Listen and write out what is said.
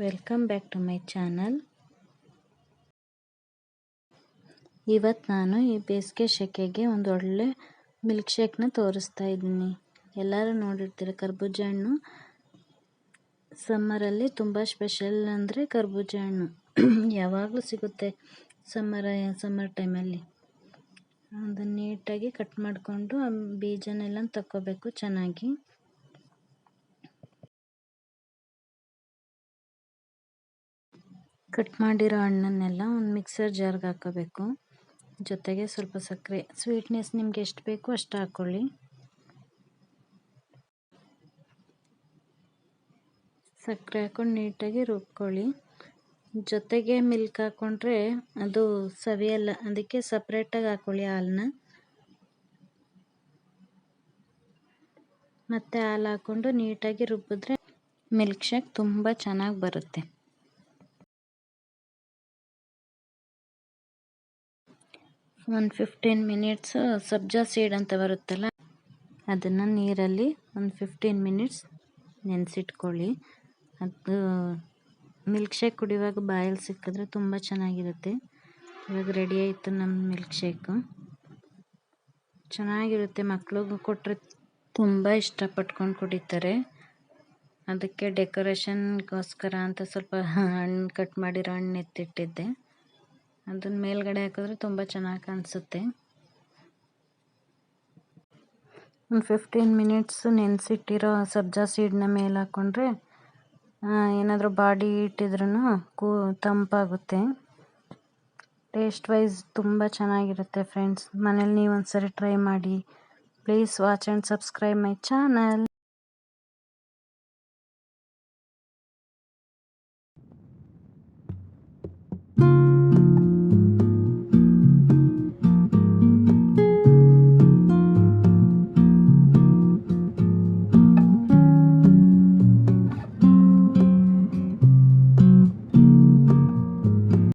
Welcome back to my channel ಇವತ್ತು ನಾನು ಈ ಬೇಸಿಗೆ ಸೆಕೆಗೆ ಒಂದು ಒಳ್ಳೆ ಮಿಲ್ಕ್ ಶೇಕ್ನ ತೋರಿಸ್ತಾ ಇದ್ದೀನಿ. ಎಲ್ಲರೂ ನೋಡಿರ್ತೀರ ಕರ್ಬೂಜ ಹಣ್ಣು. ಸಮ್ಮರಲ್ಲಿ ತುಂಬ ಸ್ಪೆಷಲ್ ಅಂದರೆ ಕರ್ಬೂಜ ಹಣ್ಣು. ಯಾವಾಗಲೂ ಸಿಗುತ್ತೆ ಸಮ್ಮರ ಸಮ್ಮರ್ ಟೈಮಲ್ಲಿ ಅದನ್ನು ನೀಟಾಗಿ ಕಟ್ ಮಾಡಿಕೊಂಡು ಬೀಜನೆಲ್ಲ ತಕ್ಕೋಬೇಕು ಚೆನ್ನಾಗಿ. ಕಟ್ ಮಾಡಿರೋ ಹಣ್ಣನ್ನೆಲ್ಲ ಒಂದು ಮಿಕ್ಸರ್ ಜಾರ್ಗೆ ಹಾಕೋಬೇಕು. ಜೊತೆಗೆ ಸ್ವಲ್ಪ ಸಕ್ಕರೆ ಸ್ವೀಟ್ನೆಸ್ ನಿಮ್ಗೆ ಎಷ್ಟು ಬೇಕು ಅಷ್ಟು ಹಾಕ್ಕೊಳ್ಳಿ ಸಕ್ಕರೆ ಹಾಕ್ಕೊಂಡು ನೀಟಾಗಿ ರುಬ್ಕೊಳ್ಳಿ. ಜೊತೆಗೆ ಮಿಲ್ಕ್ ಹಾಕ್ಕೊಂಡ್ರೆ ಅದು ಸವಿಯಲ್ಲ, ಅದಕ್ಕೆ ಸಪ್ರೇಟಾಗಿ ಹಾಕ್ಕೊಳ್ಳಿ ಹಾಲನ್ನ ಮತ್ತು ಹಾಲು ಹಾಕ್ಕೊಂಡು ನೀಟಾಗಿ ರುಬ್ಬಿದ್ರೆ ಮಿಲ್ಕ್ ಶೇಕ್ ತುಂಬ ಚೆನ್ನಾಗಿ ಬರುತ್ತೆ. ಒಂದು ಫಿಫ್ಟೀನ್ ಮಿನಿಟ್ಸ್ ಸಬ್ಜಾ ಸೀಡ್ ಅಂತ ಬರುತ್ತಲ್ಲ, ಅದನ್ನು ನೀರಲ್ಲಿ ಒಂದು ಫಿಫ್ಟೀನ್ ಮಿನಿಟ್ಸ್ ನೆನೆಸಿಟ್ಕೊಳ್ಳಿ. ಅದು ಮಿಲ್ಕ್ ಶೇಕ್ ಕುಡಿಯುವಾಗ ಬಾಯಲ್ಲಿ ಸಿಕ್ಕಿದ್ರೆ ತುಂಬ ಚೆನ್ನಾಗಿರುತ್ತೆ. ಇವಾಗ ರೆಡಿ ಆಯಿತು ನಮ್ಮ ಮಿಲ್ಕ್ ಶೇಕು ಚೆನ್ನಾಗಿರುತ್ತೆ, ಮಕ್ಳಿಗೂ ಕೊಟ್ಟರೆ ತುಂಬ ಇಷ್ಟಪಟ್ಕೊಂಡು ಕುಡಿತಾರೆ. ಅದಕ್ಕೆ ಡೆಕೋರೇಷನ್ಗೋಸ್ಕರ ಅಂತ ಸ್ವಲ್ಪ ಹಣ್ಣು ಕಟ್ ಮಾಡಿರೋ ಹಣ್ಣು ಎತ್ತಿಟ್ಟಿದ್ದೆ. ಅದನ್ನ ಮೇಲ್ಗಡೆ ಹಾಕಿದ್ರೆ ತುಂಬ ಚೆನ್ನಾಗಿ ಕಾಣಿಸುತ್ತೆ. ಒಂದು ಫಿಫ್ಟೀನ್ ಮಿನಿಟ್ಸ್ ನೆನೆಸಿಟ್ಟಿರೋ ಸಬ್ಜಾ ಸೀಡ್ನ ಮೇಲೆ ಹಾಕ್ಕೊಂಡ್ರೆ ಏನಾದರೂ ಬಾಡಿ ಇಟ್ಟಿದ್ರೂ ಕೂ, ತಂಪಾಗುತ್ತೆ. ಟೇಸ್ಟ್ ವೈಸ್ ತುಂಬ ಚೆನ್ನಾಗಿರುತ್ತೆ ಫ್ರೆಂಡ್ಸ್ ಮನೇಲಿ ನೀವು ಒಂದ್ಸರಿ ಟ್ರೈ ಮಾಡಿ. Please watch and subscribe my channel